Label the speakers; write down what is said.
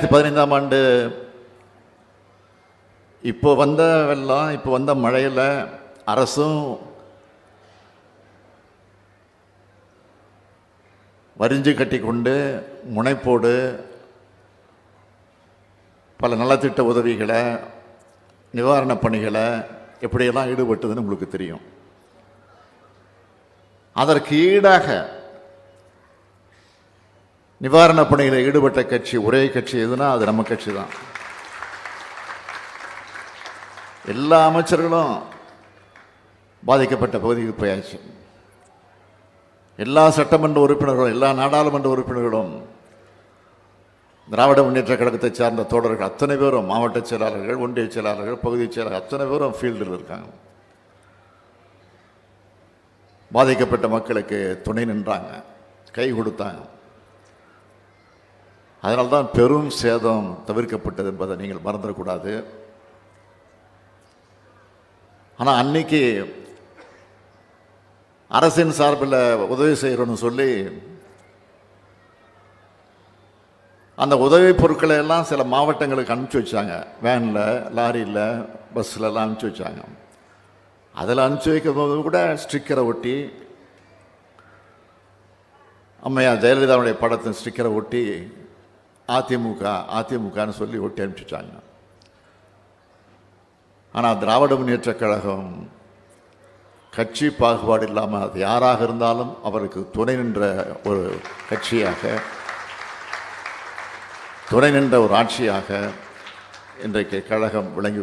Speaker 1: ரெண்டாயிரத்தி பதினைந்தாம் ஆண்டு இப்போ வந்த வெள்ளம் இப்போ வந்த மழையில் அரசும் வரிஞ்சு கட்டிக்கொண்டு முனைப்போடு பல நலத்திட்ட உதவிகளை நிவாரணப் பணிகளை எப்படியெல்லாம் ஈடுபட்டதுன்னு உங்களுக்கு தெரியும். அதற்கு ஈடாக நிவாரணப் பணியில் ஈடுபட்ட கட்சி ஒரே கட்சி எதுனா அது நம்ம கட்சி தான் எல்லா அமைச்சர்களும் பாதிக்கப்பட்ட பகுதிக்கு போயாச்சு. எல்லா சட்டமன்ற உறுப்பினர்களும் எல்லா நாடாளுமன்ற உறுப்பினர்களும் திராவிட முன்னேற்ற கழகத்தை சார்ந்த தோழர்கள் அத்தனை பேரும் மாவட்ட செயலாளர்கள் ஒன்றிய செயலாளர்கள் பகுதி செயலாளர்கள் அத்தனை பேரும் ஃபீல்டில் இருக்காங்க. பாதிக்கப்பட்ட மக்களுக்கு துணை நின்றாங்க கை கொடுத்தாங்க. அதனால்தான் பெரும் சேதம் தவிர்க்கப்பட்டது என்பதை நீங்கள் மறந்துடக்கூடாது. ஆனால் அன்னைக்கு அரசின் சார்பில் உதவி செய்கிறோன்னு சொல்லி அந்த உதவி பொருட்களை எல்லாம் சில மாவட்டங்களுக்கு அனுப்பிச்சி வச்சாங்க. வேனில் லாரியில் பஸ்ஸிலலாம் அனுப்பிச்சி வச்சாங்க. அதில் அனுப்பிச்சி வைக்கும் போது கூட ஸ்டிக்கரை ஒட்டி அம்மையா ஜெயலலிதாவுடைய படத்தின் ஸ்டிக்கரை ஒட்டி அதிமுக அதிமுகன்னு சொல்லி ஒட்டி அனுப்பிச்சிட்டாங்க. ஆனால் திராவிட முன்னேற்ற கழகம் கட்சி பாகுபாடு இல்லாமல் அது யாராக இருந்தாலும் அவருக்கு துணை நின்ற ஒரு கட்சியாக துணை நின்ற ஒரு ஆட்சியாக இன்றைக்கு கழகம் விளங்கி